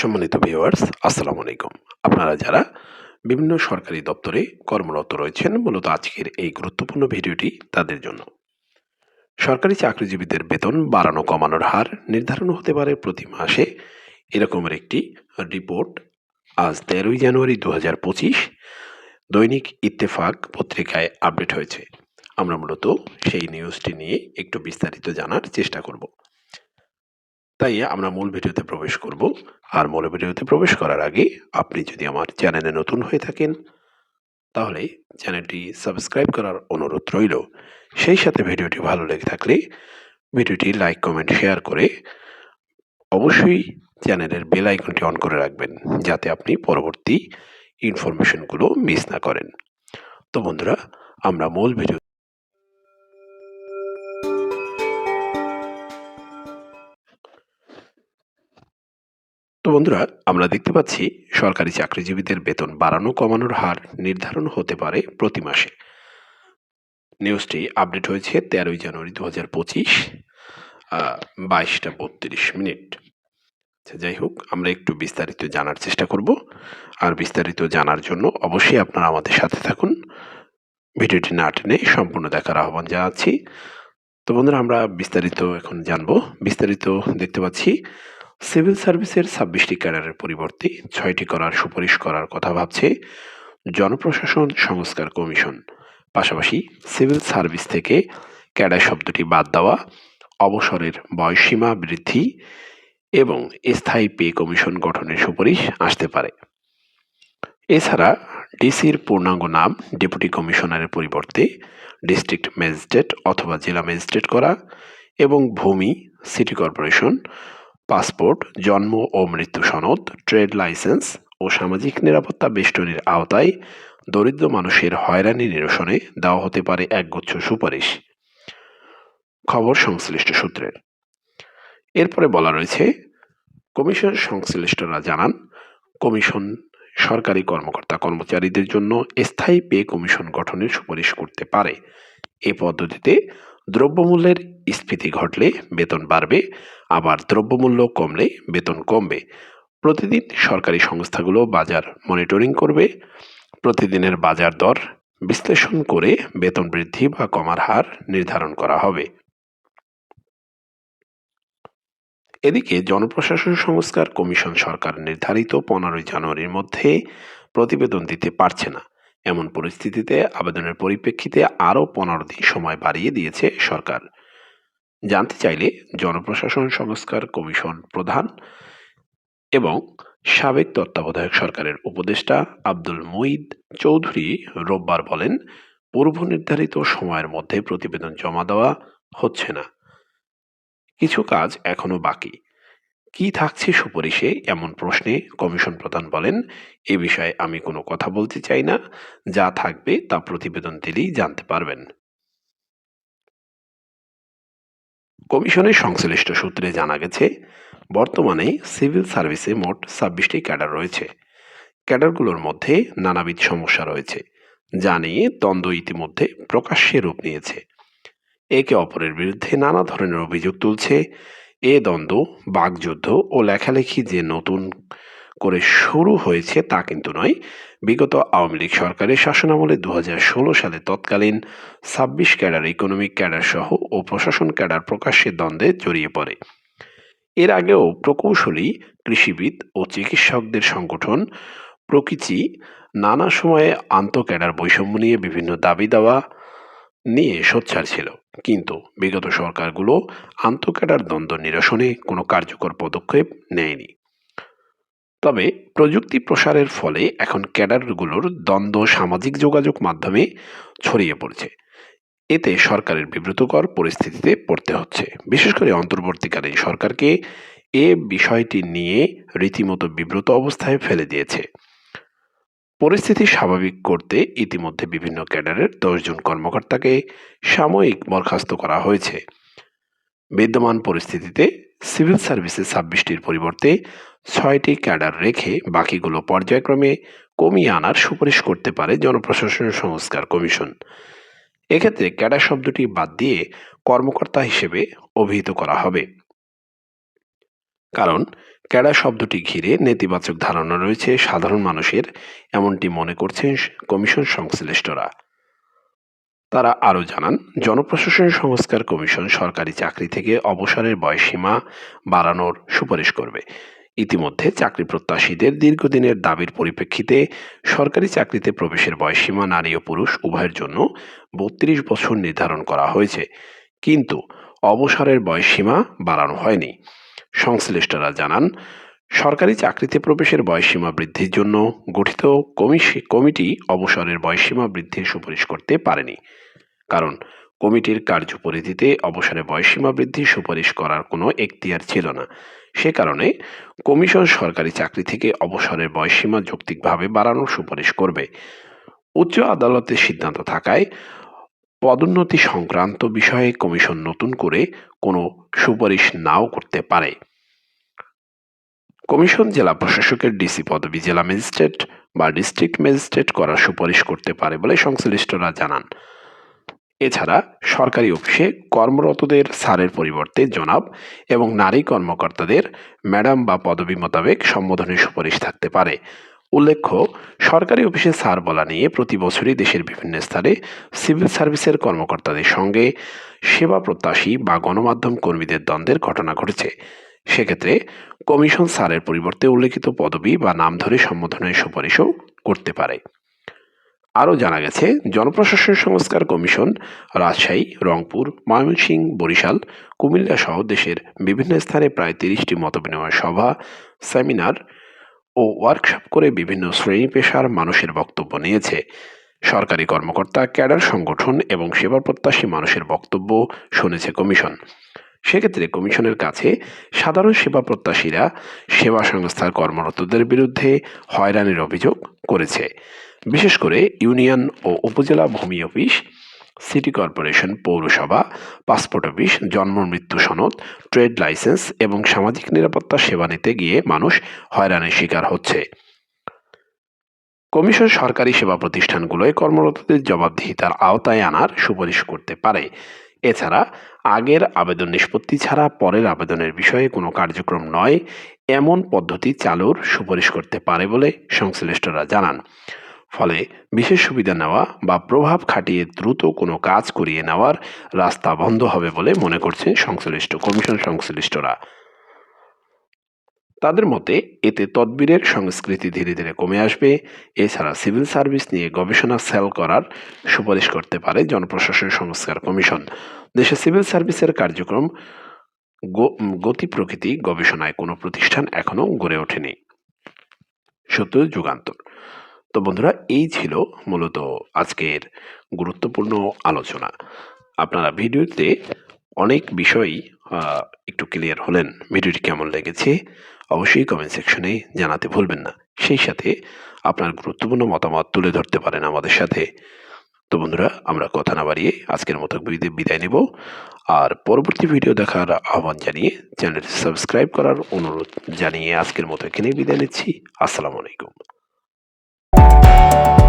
সম্মানিত ভিউয়ার্স আসসালামু আলাইকুম। আপনারা যারা বিভিন্ন সরকারি দপ্তরে কর্মরত রয়েছেন, মূলত আজকের এই গুরুত্বপূর্ণ ভিডিওটি তাদের জন্য। সরকারি চাকরিজীবীদের বেতন বাড়ানো কমানোর হার নির্ধারণ হতে পারে প্রতি মাসে। এরকমের একটি রিপোর্ট আজ তেরোই জানুয়ারি দু হাজার পঁচিশ। দৈনিক ইত্তেফাক পত্রিকায় আপডেট হয়েছে। আমরা মূলত সেই নিউজটি নিয়ে একটু বিস্তারিত জানার চেষ্টা করব। তাই আমরা মূল ভিডিওতে প্রবেশ করব। আর মূল ভিডিওতে প্রবেশ করার আগে আপনি যদি আমার চ্যানেলে নতুন হয়ে থাকেন, তাহলে চ্যানেলটি সাবস্ক্রাইব করার অনুরোধ রইল। সেই সাথে ভিডিওটি ভালো লেগে থাকলে ভিডিওটি লাইক, কমেন্ট, শেয়ার করে অবশ্যই চ্যানেলের বেল আইকনটি অন করে রাখবেন, যাতে আপনি পরবর্তী ইনফরমেশনগুলো মিস না করেন। তো বন্ধুরা, আমরা মূল ভিডিও তো বন্ধুরা, আমরা দেখতে পাচ্ছি সরকারি চাকরিজীবীদের বেতন বাড়ানো কমানোর হার নির্ধারণ হতে পারে প্রতি মাসে। নিউজটি আপডেট হয়েছে তেরোই জানুয়ারি দু হাজার পঁচিশ বাইশটা বত্রিশ মিনিট। আচ্ছা যাই হোক, আমরা একটু বিস্তারিত জানার চেষ্টা করব। আর বিস্তারিত জানার জন্য অবশ্যই আপনারা আমাদের সাথে থাকুন। ভিডিওটি না টেনে সম্পূর্ণ দেখার আহ্বান জানাচ্ছি। তো বন্ধুরা, আমরা বিস্তারিত এখন জানব। বিস্তারিত দেখতে পাচ্ছি সিভিল সার্ভিসের ছাব্বিশটি ক্যাডারের পরিবর্তে ছয়টি করার সুপারিশ করার কথা ভাবছে জনপ্রশাসন সংস্কার কমিশন। পাশাপাশি সিভিল সার্ভিস থেকে ক্যাডার শব্দটি বাদ দেওয়া, অবসরের বয়সীমা বৃদ্ধি এবং স্থায়ী পে কমিশন গঠনের সুপারিশ আসতে পারে। এছাড়া ডিসির পূর্ণাঙ্গ নাম ডেপুটি কমিশনারের পরিবর্তে ডিস্ট্রিক্ট ম্যাজিস্ট্রেট অথবা জেলা ম্যাজিস্ট্রেট করা এবং ভূমি, সিটি কর্পোরেশন পাসপোর্ট, জন্ম ও মৃত্যু সনদ, ট্রেড লাইসেন্স ও সামাজিক নিরাপত্তা বেষ্টনীর আওতায় দরিদ্র মানুষের হয়রানি নিরসনে দেওয়া হতে পারে একগুচ্ছ সুপারিশ। খবর সংশ্লিষ্ট সূত্রের এরপরে বলা রয়েছে, কমিশন সংশ্লিষ্টরা জানান, কমিশন সরকারি কর্মকর্তা কর্মচারীদের জন্য স্থায়ী পে কমিশন গঠনের সুপারিশ করতে পারে। এ পদ্ধতিতে দ্রব্যমূল্যের স্ফীতি ঘটলে বেতন বাড়বে আবার দ্রব্যমূল্য কমলে বেতন কমবে। প্রতিদিন সরকারি সংস্থাগুলো বাজার মনিটরিং করবে। প্রতিদিনের বাজার দর বিশ্লেষণ করে বেতন বৃদ্ধি বা কমার হার নির্ধারণ করা হবে। এদিকে জনপ্রশাসন সংস্কার কমিশন সরকার নির্ধারিত পনেরোই জানুয়ারির মধ্যে প্রতিবেদন দিতে পারছে না। এমন পরিস্থিতিতে আবেদনের পরিপ্রেক্ষিতে আরও পনেরো দিন সময় বাড়িয়ে দিয়েছে সরকার। জানতে চাইলে জনপ্রশাসন সংস্কার কমিশন প্রধান এবং সাবেক তত্ত্বাবধায়ক সরকারের উপদেষ্টা আব্দুল মুইদ চৌধুরী রোববার বলেন, পূর্ব নির্ধারিত সময়ের মধ্যে প্রতিবেদন জমা দেওয়া হচ্ছে না। কিছু কাজ এখনও বাকি। কি থাকছে সুপারিশে এমন প্রশ্নে কমিশন প্রধান বলেন, এ বিষয়ে আমি কোনো কথা বলতে চাই না। যা থাকবে তা প্রতিবেদন দিলেই জানতে পারবেন। কমিশনের সংশ্লিষ্ট সূত্রে জানা গেছে, বর্তমানে সিভিল সার্ভিসে মোট ছাব্বিশটি ক্যাডার রয়েছে। ক্যাডারগুলোর মধ্যে নানাবিধ সমস্যা রয়েছে, যা নিয়ে দ্বন্দ্ব ইতিমধ্যে প্রকাশ্যে রূপ নিয়েছে। একে অপরের বিরুদ্ধে নানা ধরনের অভিযোগ তুলছে। এ দ্বন্দ্ব বাগযুদ্ধ ও লেখালেখি যে নতুন করে শুরু হয়েছে তা কিন্তু নয়। বিগত আওয়ামী লীগ সরকারের শাসনামলে দু ষোলো সালে তৎকালীন ছাব্বিশ ক্যাডার, ইকোনমিক ক্যাডার সহ ও প্রশাসন ক্যাডার প্রকাশ্যে দ্বন্দ্বে জড়িয়ে পড়ে। এর আগেও প্রকৌশলী, কৃষিবিদ ও চিকিৎসকদের সংগঠন প্রকৃতি নানা সময়ে আন্তঃক্যাডার বৈষম্য নিয়ে বিভিন্ন দাবি দাওয়া নিয়ে সোচ্চার ছিল। কিন্তু বিগত সরকারগুলো আন্তঃক্যাডার দ্বন্দ্ব নিরসনে কোনো কার্যকর পদক্ষেপ নেয়নি। তবে প্রযুক্তি প্রসারের ফলে এখন ক্যাডারগুলোর দ্বন্দ্ব সামাজিক যোগাযোগ মাধ্যমে ছড়িয়ে পড়ছে। এতে সরকারের বিব্রতকর পরিস্থিতিতে পড়তে হচ্ছে। বিশেষ করে অন্তর্বর্তীকালীন সরকারকে এ বিষয়টি নিয়ে রীতিমতো বিব্রত অবস্থায় ফেলে দিয়েছে। পরিস্থিতি স্বাভাবিক করতে ইতিমধ্যে বিভিন্ন ক্যাডারের দশজন কর্মকর্তাকে সাময়িক বরখাস্ত করা হয়েছে। বিদ্যমান পরিস্থিতিতে সিভিল সার্ভিসে ছাব্বিশটির পরিবর্তে ছয়টি ক্যাডার রেখে বাকিগুলো পর্যায়ক্রমে কমিয়ে আনার সুপারিশ করতে পারে জনপ্রশাসন সংস্কার কমিশন। এক্ষেত্রে ক্যাডার শব্দটি বাদ দিয়ে কর্মকর্তা হিসেবে অভিহিত করা হবে। কারণ ক্যাডা শব্দটি ঘিরে নেতিবাচক ধারণা রয়েছে সাধারণ মানুষের, এমনটি মনে করছেন কমিশন সংশ্লিষ্টরা। তারা আরও জানান, জনপ্রশাসন সংস্কার কমিশন সরকারি চাকরি থেকে অবসরের বয়সসীমা বাড়ানোর সুপারিশ করবে। ইতিমধ্যে চাকরি প্রত্যাশীদের দীর্ঘদিনের দাবির পরিপ্রেক্ষিতে সরকারি চাকরিতে প্রবেশের বয়সসীমা নারী ও পুরুষ উভয়ের জন্য বত্রিশ বছর নির্ধারণ করা হয়েছে। কিন্তু অবসরের বয়সসীমা বাড়ানো হয়নি। সংশ্লিষ্টরা জানান, সরকারি চাকরিতে প্রবেশের বয়সসীমা বৃদ্ধির জন্য গঠিত কমিটি অবসরের বয়সসীমা বৃদ্ধির সুপারিশ করতে পারেনি। কারণ কমিটির কার্যপরিধিতে অবসরে বয়সসীমা বৃদ্ধির সুপারিশ করার কোনো এখতিয়ার ছিল না। সে কারণে কমিশন সরকারি চাকরি থেকে অবসরের বয়সসীমা যৌক্তিকভাবে বাড়ানোর সুপারিশ করবে। উচ্চ আদালতের সিদ্ধান্ত থাকায় পদোন্নতি সংক্রান্ত বিষয়ে কমিশন নতুন করে কোনো সুপারিশ নাও করতে পারে। কমিশন জেলা প্রশাসকের ডিসি পদবি জেলা ম্যাজিস্ট্রেট বা ডিস্ট্রিক্ট ম্যাজিস্ট্রেট করার সুপারিশ করতে পারে বলে সংশ্লিষ্টরা জানান। এছাড়া সরকারি অফিসে কর্মরতদের স্যারের পরিবর্তে জনাব এবং নারী কর্মকর্তাদের ম্যাডাম বা পদবি মোতাবেক সম্বোধনের সুপারিশ থাকতে পারে। উল্লেখ্য, সরকারি অফিসে স্যার বলা নিয়ে প্রতি বছরই দেশের বিভিন্ন স্থানে সিভিল সার্ভিসের কর্মকর্তাদের সঙ্গে সেবা প্রত্যাশী বা গণমাধ্যম কর্মীদের দ্বন্দ্বের ঘটনা ঘটেছে। সেক্ষেত্রে কমিশন স্যারের পরিবর্তে উল্লেখিত পদবি বা নাম ধরে সম্বোধনের সুপারিশও করতে পারে। আরও জানা গেছে, জনপ্রশাসন সংস্কার কমিশন, রাজশাহী, রংপুর, ময়মনসিংহ, বরিশাল, কুমিল্লা সহ দেশের বিভিন্ন স্থানে প্রায় তিরিশটি মতবিনিময় সভা, সেমিনার ও ওয়ার্কশপ করে বিভিন্ন শ্রেণি পেশার মানুষের বক্তব্য নিয়েছে। সরকারি কর্মকর্তা, ক্যাডার সংগঠন এবং সেবা প্রত্যাশী মানুষের বক্তব্য শুনেছে কমিশন। সেক্ষেত্রে কমিশনের কাছে সাধারণ সেবা প্রত্যাশীরা সেবা সংস্থার কর্মরতদের বিরুদ্ধে হয়রানির অভিযোগ করেছে। বিশেষ করে ইউনিয়ন ও উপজেলা ভূমি অফিস, সিটি কর্পোরেশন পৌরসভা, পাসপোর্ট অফিস, জন্ম মৃত্যু সনদ, ট্রেড লাইসেন্স এবং সামাজিক নিরাপত্তা সেবা নিতে গিয়ে মানুষ হয়রানির শিকার হচ্ছে। কমিশন সরকারি সেবা প্রতিষ্ঠানগুলোয় কর্মরতদের জবাবদিহিতার আওতায় আনার সুপারিশ করতে পারে। এছাড়া আগের আবেদন নিষ্পত্তি ছাড়া পরের আবেদনের বিষয়ে কোনো কার্যক্রম নয়, এমন পদ্ধতি চালুর সুপারিশ করতে পারে বলে সংশ্লিষ্টরা জানান। ফলে বিশেষ সুবিধা নেওয়া বা প্রভাব খাটিয়ে দ্রুত কোনো কাজ করিয়ে নেওয়ার রাস্তা বন্ধ হবে বলে মনে করছেন সংশ্লিষ্ট কমিশন সংশ্লিষ্টরা। তাদের মতে, এতে তদবিরের সংস্কৃতি ধীরে ধীরে কমে আসবে। এছাড়া সিভিল সার্ভিস নিয়ে গবেষণা সেল করার সুপারিশ করতে পারে জনপ্রশাসন সংস্কার কমিশন। দেশে সিভিল সার্ভিসের কার্যক্রম গতি প্রকৃতি গবেষণায় কোনো প্রতিষ্ঠান এখনও গড়ে ওঠেনি। সত্য যুগান্তর তো বন্ধুরা, এই ছিল মূলত আজকের গুরুত্বপূর্ণ আলোচনা। আপনারা ভিডিওতে অনেক বিষয়ই একটু ক্লিয়ার হলেন ভিডিওটি কেমন লেগেছে, অবশ্যই কমেন্ট সেকশনে জানাতে ভুলবেন না। সেই সাথে আপনার গুরুত্বপূর্ণ মতামত তুলে ধরতে পারেন আমাদের সাথে। তো বন্ধুরা, আমরা কথা না বাড়িয়ে আজকের মতো বিদায় নেব। আর পরবর্তী ভিডিও দেখার আহ্বান জানিয়ে চ্যানেলটি সাবস্ক্রাইব করার অনুরোধ জানিয়ে আজকের মতো এখানেই বিদায় নিচ্ছি। আসসালামু আলাইকুম। you